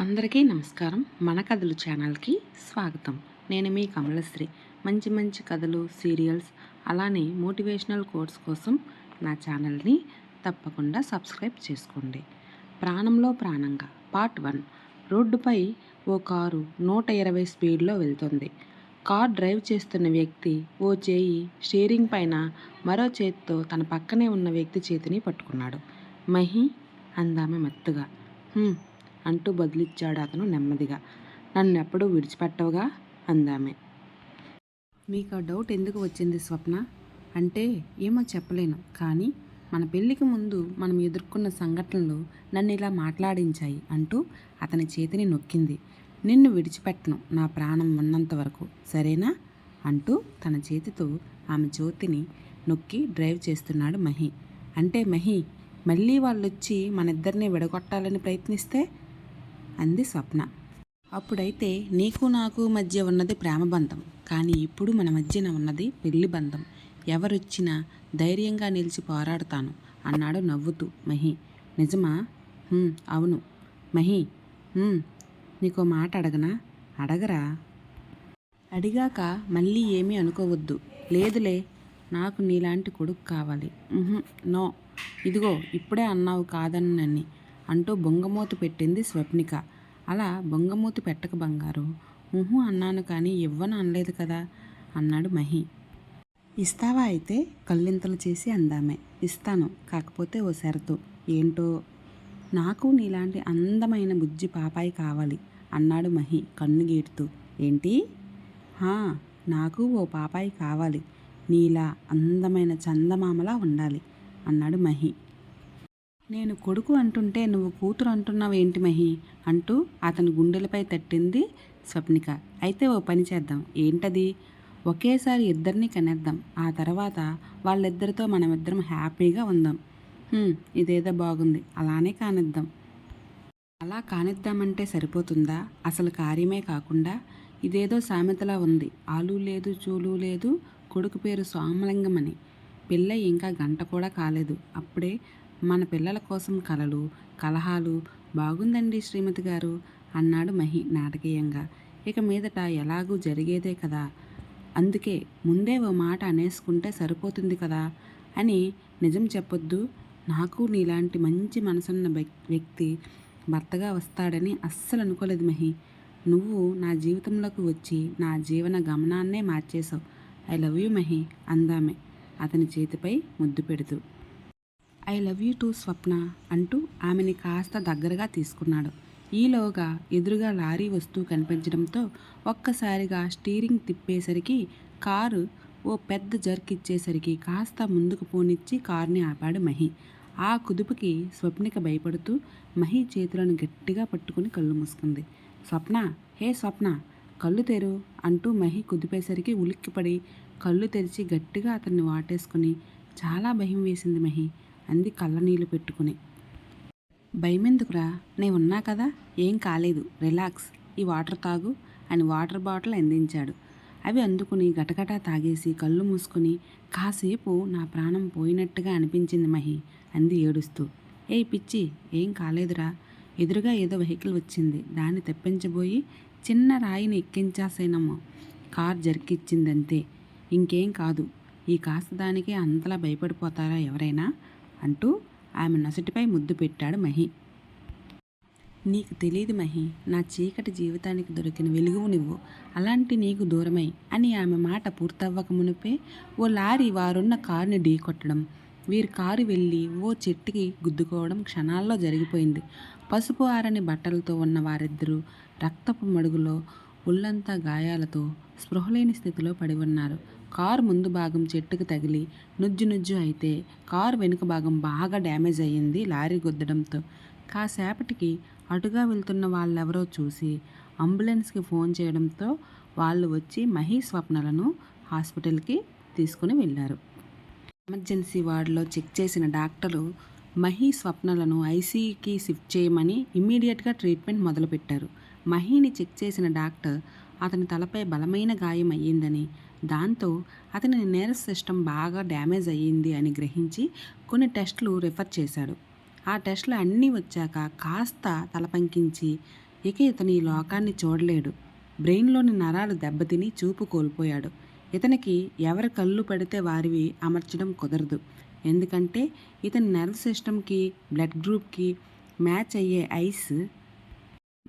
అందరికీ నమస్కారం. మన కథలు ఛానల్కి స్వాగతం. నేను మీ కమలశ్రీ. మంచి మంచి కథలు సీరియల్స్ అలానే మోటివేషనల్ కోర్స్ కోసం నా ఛానల్ని తప్పకుండా సబ్స్క్రైబ్ చేసుకోండి. ప్రాణంలో ప్రాణంగా. Part one. రోడ్డుపై ఓ కారు నూట ఇరవై స్పీడ్లో వెళ్తుంది. కార్ డ్రైవ్ చేస్తున్న వ్యక్తి ఓ చేయి స్టీరింగ్ పైన మరో చేతితో తన పక్కనే ఉన్న వ్యక్తి చేతిని పట్టుకున్నాడు. మహి అందామె మత్తుగా. అంటూ బదులిచ్చాడు అతను నెమ్మదిగా. నన్ను ఎప్పుడూ విడిచిపెట్టవుగా? అందామె. మీకు ఆ డౌట్ ఎందుకు వచ్చింది స్వప్న? అంటే ఏమో చెప్పలేను. కానీ మన పెళ్ళికి ముందు మనం ఎదుర్కొన్న సంఘటనలు నన్ను ఇలా మాట్లాడించాయి అంటూ అతని చేతిని నొక్కింది. నిన్ను విడిచిపెట్టను. నా ప్రాణం ఉన్నంత వరకు. సరేనా? అంటూ తన చేతితో ఆమె జ్యోతిని నొక్కి డ్రైవ్ చేస్తున్నాడు మహి. అంటే మహి మళ్ళీ వాళ్ళొచ్చి మన ఇద్దరిని విడగొట్టాలని ప్రయత్నిస్తే అంది స్వప్న. అప్పుడైతే నీకు నాకు మధ్య ఉన్నది ప్రేమ బంధం. కానీ ఇప్పుడు మన మధ్యన ఉన్నది పెళ్ళి బంధం. ఎవరొచ్చినా ధైర్యంగా నిలిచి పోరాడతాను అన్నాడు నవ్వుతూ మహి. నిజమా? అవును. మహి నీకో మాట అడగనా? అడగరా? అడిగాక మళ్ళీ ఏమీ అనుకోవద్దు. లేదులే నాకు నీలాంటి కొడుకు కావాలి. నో. ఇదిగో ఇప్పుడే అన్నావు కాదనని అంటూ బొంగమూతి పెట్టింది స్వప్నిక. అలా బొంగమూతి పెట్టక బంగారు. ఊహు అన్నాను కానీ ఇవ్వను అనలేదు కదా అన్నాడు మహి. ఇస్తావా అయితే? కళ్ళింతలు చేసి అందామే. ఇస్తాను. కాకపోతే ఓ షరతు. ఏంటో? నాకు నీలాంటి అందమైన బుజ్జి పాపాయి కావాలి అన్నాడు మహి కన్ను గీడుతూ ఏంటి? హా నాకు ఓ పాపాయి కావాలి. నీలా అందమైన చందమామలా ఉండాలి అన్నాడు మహి. నేను కొడుకు అంటుంటే నువ్వు కూతురు అంటున్నావు ఏంటి మహి? అంటూ అతని గుండెలపై తట్టింది స్వప్నిక. అయితే ఓ పని చేద్దాం. ఏంటది? ఒకేసారి ఇద్దరిని కనేద్దాం. ఆ తర్వాత వాళ్ళిద్దరితో మనమిద్దరం హ్యాపీగా ఉందాం. ఇదేదో బాగుంది. అలానే కానిద్దాం. అలా కానిద్దామంటే సరిపోతుందా? అసలు కార్యమే కాకుండా ఇదేదో సామెతలా ఉంది. ఆలు లేదు చూలు లేదు కొడుకు పేరు సోమలింగం అని పిల్ల ఇంకా గంట కూడా కాలేదు. అప్పుడే మన పిల్లల కోసం కలలు కలహాలు బాగుందండి శ్రీమతి గారు అన్నాడు మహి నాటకీయంగా. ఇక మీదట ఎలాగూ జరిగేదే కదా. అందుకే ముందే ఓ మాట అనేసుకుంటే సరిపోతుంది కదా అని నిజం చెప్పొద్దు. నాకు నీలాంటి మంచి మనసున్న వ్యక్తి భర్తగా వస్తాడని అస్సలు అనుకోలేదు మహి. నువ్వు నా జీవితంలోకి వచ్చి నా జీవన గమనాన్నే మార్చేశావు. ఐ లవ్ యూ మహి అందామే. అతని చేతిపై ముద్దు పెడుతూ. I love you too Swapna అంటూ ఆమెని కాస్త దగ్గరగా తీసుకున్నాడు. ఈలోగా ఎదురుగా లారీ వస్తూ కనిపించడంతో ఒక్కసారిగా స్టీరింగ్ తిప్పేసరికి కారు ఓ పెద్ద జర్క్ ఇచ్చేసరికి కాస్త ముందుకు పోనిచ్చి కారుని ఆపాడు మహి. ఆ కుదుపుకి స్వప్నిక భయపడుతూ మహి చేతులను గట్టిగా పట్టుకుని కళ్ళు మూసుకుంది. స్వప్న హే స్వప్న కళ్ళు తెరు అంటూ మహి కుదిపేసరికి ఉలిక్కిపడి కళ్ళు తెరిచి గట్టిగా అతన్ని వాటేసుకుని చాలా భయం వేసింది మహి. అంది కళ్ళనీళ్ళు పెట్టుకుని. భయమెందుకురా? నేను ఉన్నా కదా? ఏం కాలేదు. రిలాక్స్. ఈ వాటర్ తాగు అని వాటర్ బాటిల్ అందించాడు. అవి అందుకుని గటగటా తాగేసి కళ్ళు మూసుకుని కాసేపు నా ప్రాణం పోయినట్టుగా అనిపించింది మహి అంది ఏడుస్తూ. ఏయ్ పిచ్చి ఏం కాలేదురా. ఎదురుగా ఏదో వెహికల్ వచ్చింది. దాన్ని తెప్పించబోయి చిన్న రాయిని ఎక్కించాసేనమ్మో. కార్ జరికిచ్చిందంతే. ఇంకేం కాదు. ఈ కాస్త దానికి అంతలా భయపడిపోతారా ఎవరైనా? అంటూ ఆమె నొసటిపై ముద్దు పెట్టాడు మహి. నీకు తెలియదు మహి నా చీకటి జీవితానికి దొరికిన వెలుగువు నువ్వు. అలాంటి నీకు దూరమై అని ఆమె మాట పూర్తవ్వక మునిపే ఓ లారీ వారున్న కారుని ఢీకొట్టడం. వీరి కారు వెళ్ళి ఓ చెట్టుకి గుద్దుకోవడం క్షణాల్లో జరిగిపోయింది. పసుపు ఆరని బట్టలతో ఉన్న వారిద్దరూ రక్తపు మడుగులో ఒళ్ళంతా గాయాలతో స్పృహలేని స్థితిలో పడి ఉన్నారు. కార్ ముందు భాగం చెట్టుకు తగిలి నుజ్జు నుజ్జు అయితే కారు వెనుక భాగం బాగా డ్యామేజ్ అయ్యింది లారీ గుద్దడంతో. కాసేపటికి అటుగా వెళ్తున్న వాళ్ళెవరో చూసి అంబులెన్స్కి ఫోన్ చేయడంతో వాళ్ళు వచ్చి మహి స్వప్నలను హాస్పిటల్కి తీసుకుని వెళ్ళారు. ఎమర్జెన్సీ వార్డులో చెక్ చేసిన డాక్టరు మహి స్వప్నలను ఐసీకి షిఫ్ట్ చేయమని ఇమ్మీడియట్గా ట్రీట్మెంట్ మొదలుపెట్టారు. మహిని చెక్ చేసిన డాక్టర్ అతని తలపై బలమైన గాయం అయ్యిందని దాంతో అతని నేరస్ సిస్టమ్ బాగా డ్యామేజ్ అయ్యింది అని గ్రహించి కొన్ని టెస్టులు రిఫర్ చేశాడు. ఆ టెస్టులు అన్నీ వచ్చాక కాస్త తలపంకించి ఇక ఇతను ఈ లోకాన్ని చూడలేడు. బ్రెయిన్లోని నరాలు దెబ్బతిని చూపు కోల్పోయాడు. ఇతనికి ఎవరి కళ్ళు పడితే వారివి అమర్చడం కుదరదు. ఎందుకంటే ఇతని నర్వ్ సిస్టమ్కి బ్లడ్ గ్రూప్కి మ్యాచ్ అయ్యే ఐస్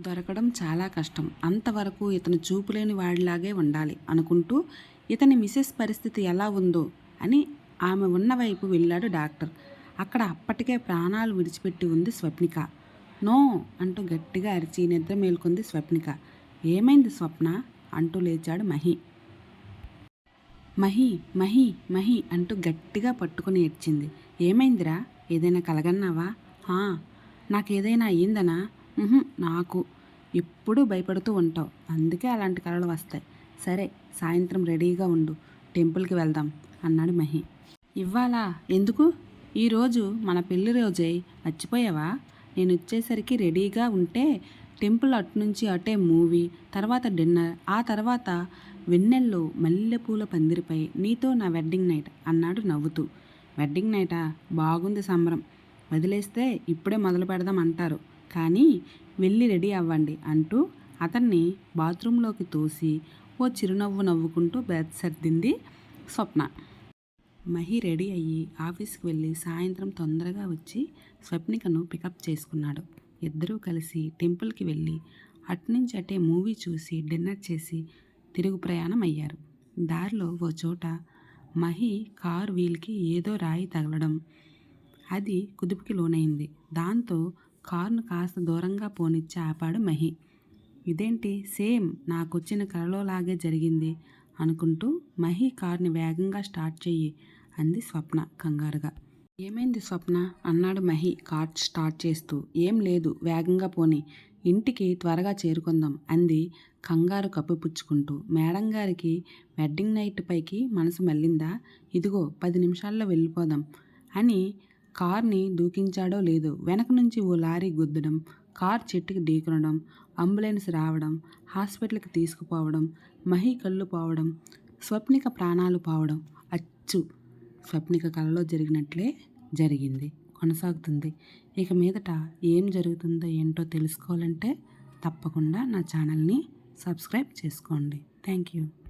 దొరకడం చాలా కష్టం. అంతవరకు ఇతను చూపులేని వాడిలాగే ఉండాలి అనుకుంటూ ఇతని మిసెస్ పరిస్థితి ఎలా ఉందో అని ఆమె ఉన్న వైపు వెళ్ళాడు డాక్టర్. అక్కడ అప్పటికే ప్రాణాలు విడిచిపెట్టి ఉంది స్వప్నిక. నో అంటూ గట్టిగా అరిచి నిద్ర మేల్కొంది స్వప్నిక. ఏమైంది స్వప్న? అంటూ లేచాడు మహి. మహి మహి మహి అంటూ గట్టిగా పట్టుకుని ఏడ్చింది. ఏమైందిరా? ఏదైనా కలగన్నావా? హా నాకేదైనా అయ్యిందనా? నాకు. ఎప్పుడూ భయపడుతూ ఉంటావు. అందుకే అలాంటి కళలు వస్తాయి. సరే సాయంత్రం రెడీగా ఉండు టెంపుల్కి వెళ్దాం అన్నాడు మహి. ఇవ్వాలా? ఎందుకు? ఈరోజు మన పెళ్ళి రోజై మర్చిపోయావా? నేను వచ్చేసరికి రెడీగా ఉంటే టెంపుల్ అటు నుంచి అటే మూవీ తర్వాత డిన్నర్ ఆ తర్వాత వెన్నెల్లో మల్లెపూల పందిరిపై నీతో నా వెడ్డింగ్ నైట్ అన్నాడు నవ్వుతూ. వెడ్డింగ్ నైటా? బాగుంది సంబరం. వదిలేస్తే ఇప్పుడే మొదలు పెడదాం అంటారు. కానీ వెళ్ళి రెడీ అవ్వండి అంటూ అతన్ని బాత్రూంలోకి తోసి ఓ చిరునవ్వు నవ్వుకుంటూ బెడ్ సర్దింది స్వప్న. మహి రెడీ అయ్యి ఆఫీస్కి వెళ్ళి సాయంత్రం తొందరగా వచ్చి స్వప్నికను పికప్ చేసుకున్నాడు. ఇద్దరూ కలిసి టెంపుల్కి వెళ్ళి అటునుంచి అటే మూవీ చూసి డిన్నర్ చేసి తిరుగు ప్రయాణం అయ్యారు దారిలో ఓ చోట మహి కార్ వీల్కి ఏదో రాయి తగలడం అది కుదుపుకి లోనైంది. దాంతో కారును కాస్త దూరంగా పోనిచ్చి ఆపాడు మహి. ఇదేంటి? సేమ్ నాకొచ్చిన కలలోలాగే జరిగింది అనుకుంటూ మహి కార్ని వేగంగా స్టార్ట్ చెయ్యి అంది స్వప్న కంగారుగా. ఏమైంది స్వప్న? అన్నాడు మహి కార్ స్టార్ట్ చేస్తూ. ఏం లేదు వేగంగా పోని ఇంటికి త్వరగా చేరుకుందాం అంది కంగారు కప్పిపుచ్చుకుంటూ. మేడం గారికి వెడ్డింగ్ నైట్ పైకి మనసు మళ్ళిందా? ఇదిగో పది నిమిషాల్లో వెళ్ళిపోదాం అని కార్ని దూకించాడో లేదో వెనక నుంచి ఓ లారీ గుద్దడం కార్ చెట్టుకి ఢీకొనడం అంబులెన్స్ రావడం హాస్పిటల్కి తీసుకుపోవడం మహి కళ్ళు పోవడం స్వప్నిక ప్రాణాలు పోవడం. అచ్చు! స్వప్నిక కలలో జరిగినట్లే జరిగింది కొనసాగుతుంది. ఇక మీదట ఏం జరుగుతుందో ఏంటో తెలుసుకోవాలంటే తప్పకుండా నా ఛానల్ని సబ్స్క్రైబ్ చేసుకోండి. Thank you.